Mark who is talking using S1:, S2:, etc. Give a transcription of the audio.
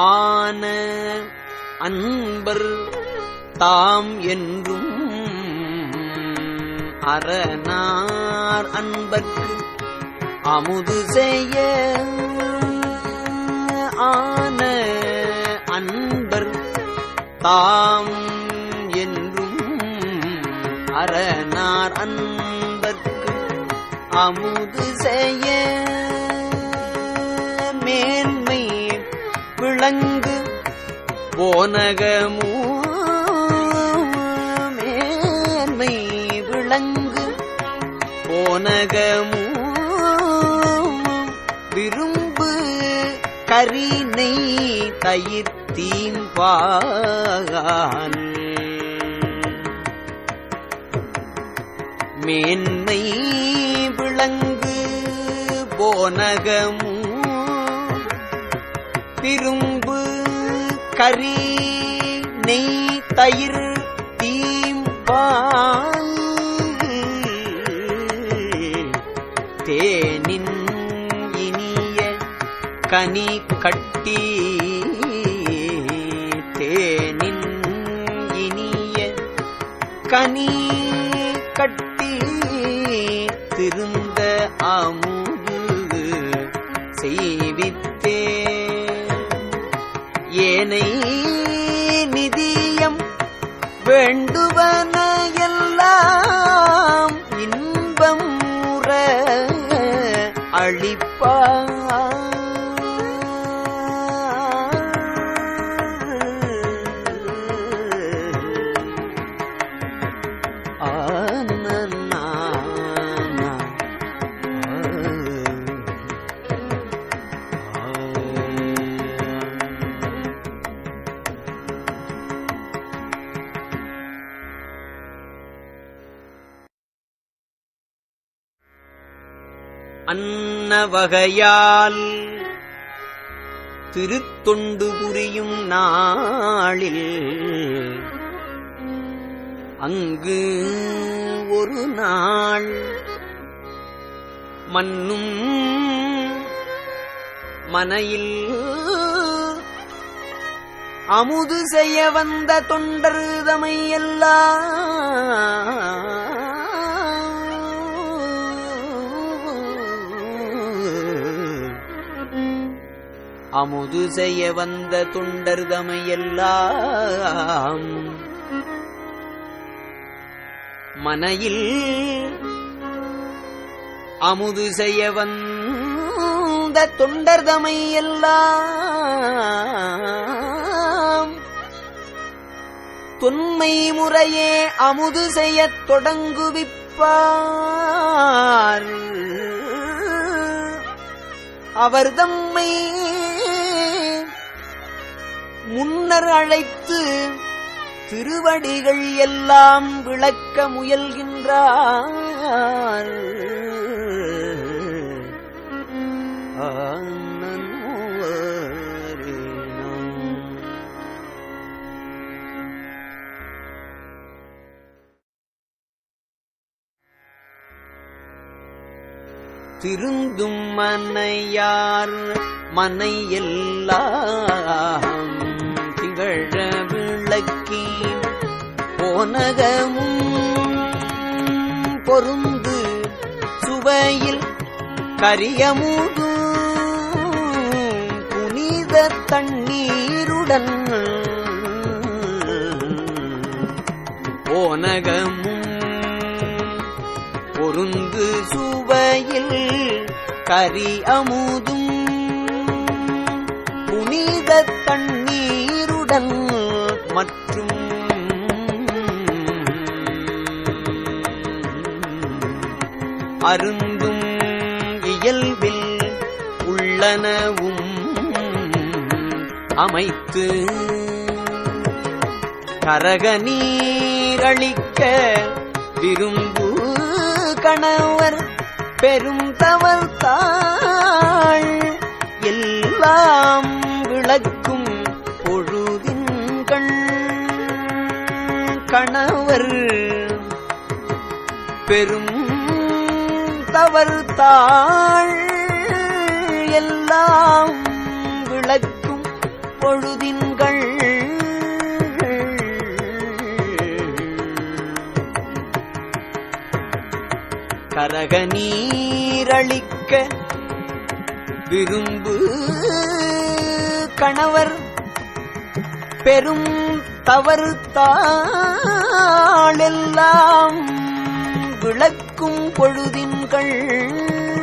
S1: ஆன அன்பர் தாம் என்றும் அரணார் அன்பர்க்கு அமுது செய்ய ஆன அன்பர் தாம் என்றும் அரணார் அன்பர்க்கு அமுது செய்ய விளங்கு போனகமூ மேன்மை விளங்கு போனகமூ விரும்பு கரினை தயிர் தீம்பான் மேன்மை விளங்கு போனகமூ திரும்பு கரி நெய் தயிர் தீம்பால் தேனின் இனிய கனி கட்டி தேனின் இனிய கனி கட்டி திருந்த அமுது செய்வித்தே ஏனை நிதியம் வேண்டுவனைய அன்ன வகையால் திருத்தொண்டு புரியும் நாளில் அங்கு ஒரு நாள் மன்னும் மனையில் அமுது செய்ய வந்த தொண்டர் தமையெல்லாம் அமுது செய்ய வந்த தொண்டர் தமையெல்லாம் மனையில் அமுது செய்ய வந்த தொண்டர் தமையெல்லாம் தொன்மை முறையே அமுது செய்யத் தொடங்குவிப்பார். அவர் தம்மை முன்னர் அழைத்து திருவடிகள் எல்லாம் விளக்க முயல்கின்றார். திருந்தும் மனையார் மனை பொனகமும் பொருந்து சுவையில் கரியமுது புனித தண்ணீருடன் போனகமும் பொருந்து சுவையில் கரி அமுதும் புனித தண்ணீருடன் மற்றும் அருந்தும் இயல்பில் உள்ளனவும் அமைத்து கரக நீரளிக்க விரும்பு கணவர் பெரும் தவத்தாள் எல்லாம் விளக்கும் பொழுதின் கண். கணவர் பெரும் தவறுத்தாள் எல்லாம் விளக்கும் பொழுதின்கள். கரக நீரளிக்க விரும்பு கணவர். பெரும் தவறு தாளெல்லாம் விளக்கும் பொழுதின்கள்.